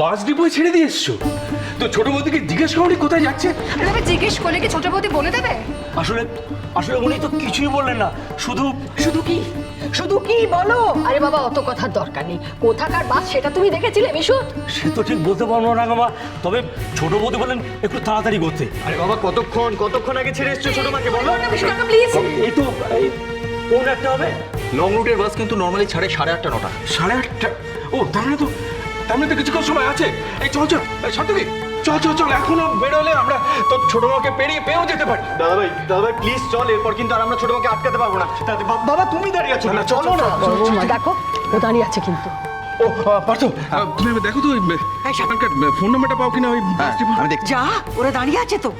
বাস ডিপোয় ছেড়ে দিয়ে এসছো? তো ছোট বৌদিকে জিজ্ঞেস করনি কোথায় যাচ্ছে? আরে জিজ্ঞেস করলে কি ছোট বৌদি বলে দেবে? আসলে আসলে উনি তো কিছুই বললেন না। শুধু শুধু কি? শুধু কি বলো? আরে বাবা অত কথার দরকার নেই। কোথাকার বাস সেটা তুমি দেখেছিলে বিশু সে তো ঠিক বলতে পারব না মা। তবে ছোট বৌদি বললেন একটু তাড়াতাড়ি করতে। আরে বাবা কতক্ষণ কতক্ষণ আগে ছেড়ে এসছো ছোট মাকে বলো? প্লিজ এই তো কোন একটা হবে? লং রুটের বাস কিন্তু নর্মালি ছাড়ে সাড়ে আটটা নটা। সাড়ে আটটা? ও মানে তো তার মানে তো কিছুক্ষণ সময় আছে। এই চল চল এই চল চল চল এখনও বেরোলে আমরা তো ছোট মাকে পেরিয়ে পেয়েও যেতে পারি। দাদা ভাই দাদা ভাই প্লিজ চল এরপর কিন্তু আর আমরা ছোট মাকে আটকাতে পারব না। দাদা, বাবা তুমি দাঁড়িয়ে আছো। না চলো না। দেখো ও দাঁড়িয়ে আছে কিন্তু। ও পার্থ তুমি দেখো তো ওই ফোন নাম্বারটা পাও কিনা ওই আমি দেখছি। যা ওরা দাঁড়িয়ে আছে তো।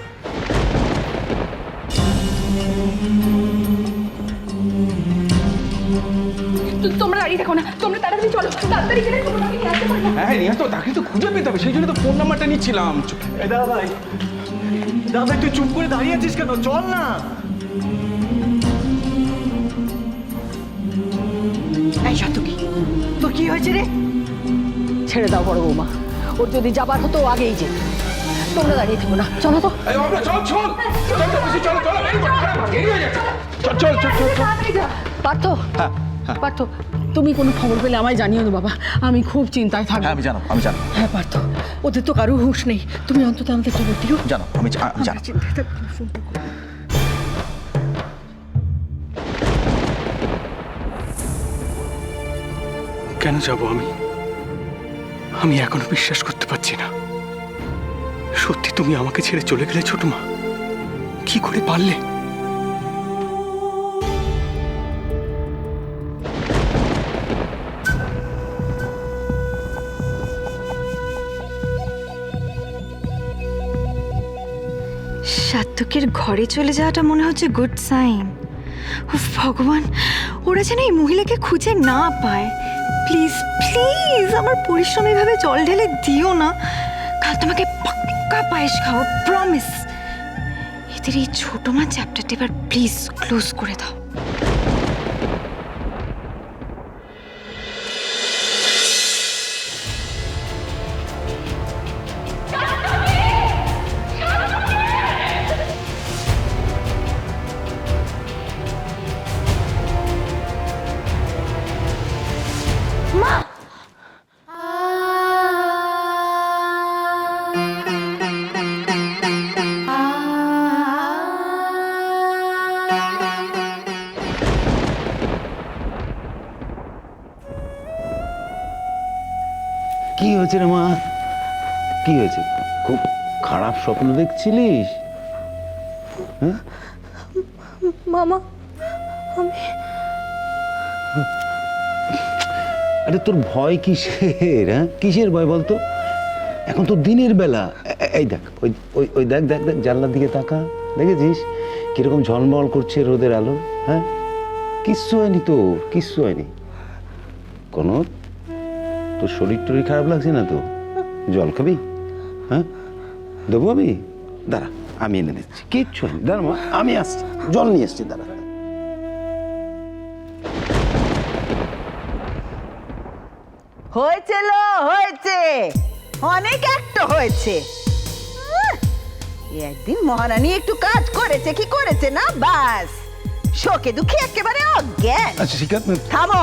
তোমরা দাঁড়িয়ে দেখো না তোমরা তাড়াতাড়ি চলো তাড়াতাড়ি গেলে তোমরা নিয়ে আসতে পারবে হ্যাঁ তো তাকে তো খুঁজে পেতে হবে সেই জন্য তো ফোন নাম্বারটা নিচ্ছিলাম দাদা ভাই দাদা চুপ করে দাঁড়িয়ে আছিস কেন চল না এই সাতুকি তোর কি হয়েছে রে ছেড়ে দাও বড় বৌমা ওর যদি যাবার হতো আগেই যে তোমরা দাঁড়িয়ে থেকো না চলো তো চল চল চল দেরি হয়ে চল চল চল চল পার্থ পার্থ তুমি কোনো খবর পেলে আমায় জানিও না বাবা। আমি খুব চিন্তায় থাকি হ্যাঁ আমি জানো আমি জানো। হ্যাঁ পার্থ ওদের তো কারও হুঁশ নেই। তুমি অন্তত আমাদের খবর দিও। জানো আমি জানো। কেন যাব আমি? আমি এখনও বিশ্বাস করতে পারছি না। সত্যি তুমি আমাকে ছেড়ে চলে গেলে ছোট মা কি করে পারলে? সাত্তকের ঘরে চলে যাওয়াটা মনে হচ্ছে গুড সাইন ভগবান, ওরা যেন এই মহিলাকে খুঁজে না পায়। প্লিজ প্লিজ আমার পরিশ্রম এভাবে জল ঢেলে দিও না। কাল তোমাকে পাক্কা পায়েস খাওয়া প্রমিস এদের এই ছোট মা চ্যাপ্টারটি এবার প্লিজ ক্লোজ করে দাও। কি হয়েছে রে মা? কি হয়েছে? খুব খারাপ স্বপ্ন দেখছিলিস? মামা আমি আরে তোর ভয় কিসের হ্যাঁ? কিসের ভয় বলতো? এখন তো দিনের বেলা। এই দেখ ওই ওই ওই দেখ দেখ দেখ জানলার দিকে তাকা। দেখেছিস? কীরকম ঝলমল করছে রোদের আলো হ্যাঁ? কিচ্ছু হয়নি তো কিচ্ছু হয়নি। কোনো তোর শরীর টরীর খারাপ লাগছে না তো? জল খাবি? হ্যাঁ? দেবো আমি? দাঁড়া আমি এনে দিচ্ছি। কিচ্ছু হয়নি দাঁড়া মা আমি আসছি। জল নিয়ে এসছি দাঁড়া। হয়েছে লো হয়েছে। অনেক একটা হয়েছে। একদিন মহারানী একটু কাজ করেছে কি করেছে না? বাস। শোকে দুঃখে একেবারে অজ্ঞান। আচ্ছা ঠিক আছে থামো।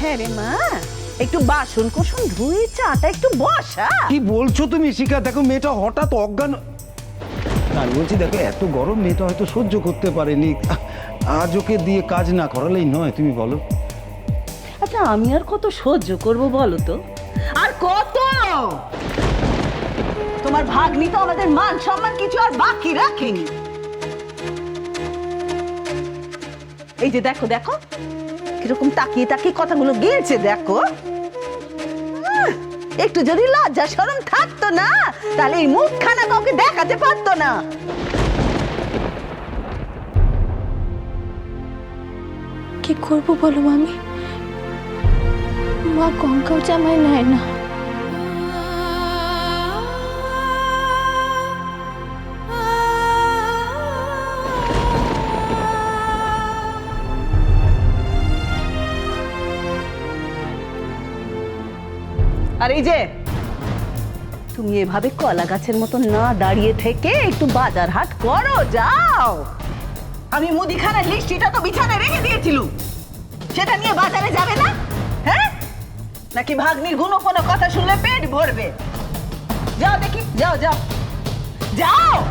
হ্যাঁ রে মা। একটু বাসন কোসন ধুয়ে চাটা একটু বসা। কি বলছো তুমি শিখা? দেখো মেয়েটা হঠাৎ অজ্ঞান আমি বলছি দেখো এত গরম মেয়েটা হয়তো সহ্য করতে পারেনি। আজ ওকে দিয়ে কাজ না করালেই নয় তুমি বলো। আচ্ছা আমি আর কত সহ্য করব বলো তো? আর কত? তোমার ভাগ্নি তো আমাদের মান সম্মান কিছু আর বাকি রাখেনি। এই যে দেখো দেখো। কীরকম তাকিয়ে তাকিয়ে কথাগুলো গিয়েছে দেখো। একটু যদি লজ্জা সরম থাকতো না, তাহলে এই মুখখানা কাউকে দেখাতে পারতো না। কি করব বলো আমি মা গঙ্গাও জামাই নেয় না। আর এই যে, তুমি এভাবে কলা গাছের মতো না দাঁড়িয়ে থেকে একটু বাজার হাট করো, যাও। আমি মুদিখানার লিস্টিটা তো বিছানায় রেখে দিয়েছিলুম। সেটা নিয়ে বাজারে যাবে না? হ্যাঁ? নাকি ভাগ্নির গুণ কোনো কথা শুনলে পেট ভরবে? যাও দেখি, যাও যাও। যাও!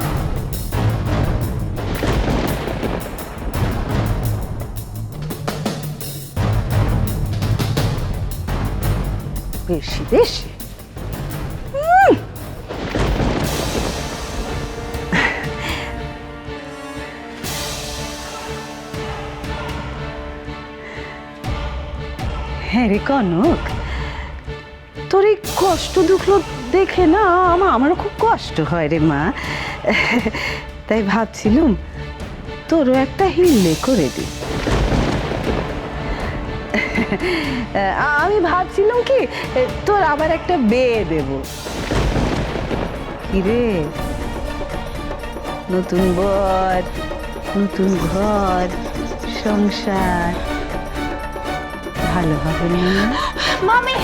বেশি বেশি। হ্যাঁ রে কনক, তোর এই কষ্ট দুঃখ দেখে না আমার আমারও খুব কষ্ট হয় রে মা। তাই ভাবছিলুম তোরও একটা হিল্লে করে দি আমি ভাবছিলাম কি তোর আবার একটা বিয়ে দেব। কিরে? নতুন বর, নতুন ঘর, সংসার। ভালো হবে না? মামি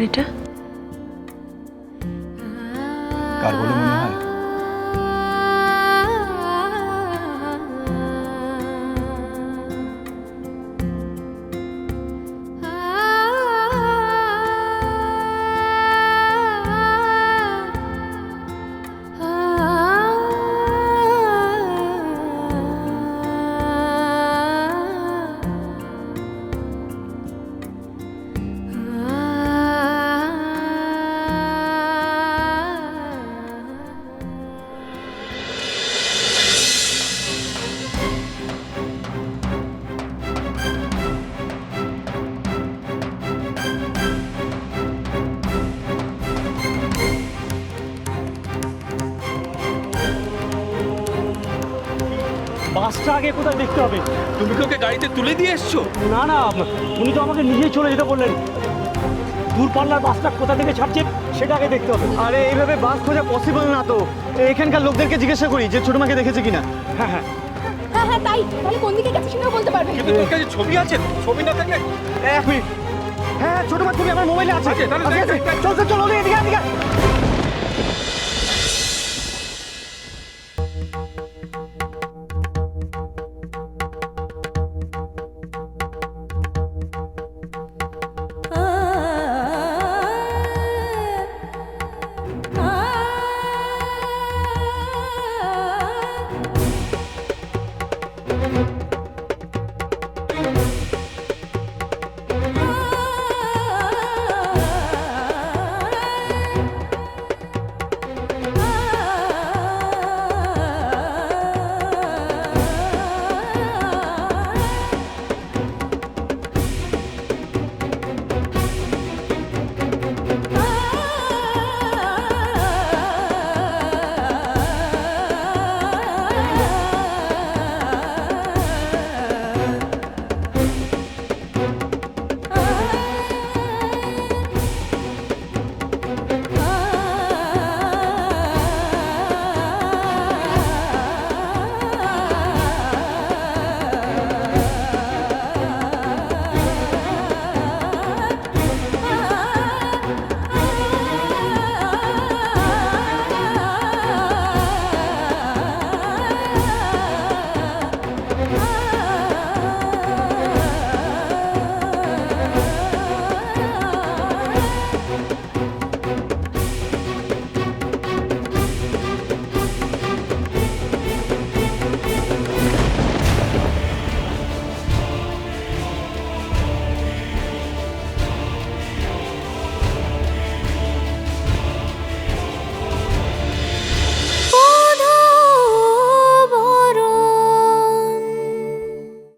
এটা? বাসটা আগে কোথায় দেখতে হবে? তুমি কি ওকে গাড়িতে তুলে দিয়ে এসছো? না না উনি তো আমাকে নিজেই চলে যেতে বললেন। দূরপাল্লার বাসটা কোথা থেকে ছাড়ছে সেটা আগে দেখতে হবে। আরে এইভাবে বাস খোঁজা পসিবল না তো। এখানকার লোকদেরকে জিজ্ঞাসা করি যে ছোট মাকে দেখেছে কিনা। হ্যাঁ হ্যাঁ। হ্যাঁ হ্যাঁ তাই। তাহলে কোন দিকে গেছে সেটাও বলতে পারবে। কিন্তু তোর কাছে ছবি আছে? ছবি না থাকলে এক মিনিট। হ্যাঁ ছোট মা তুমি আমার মোবাইলে আছে। চল চল চল ওদিকে, এদিকে এদিকে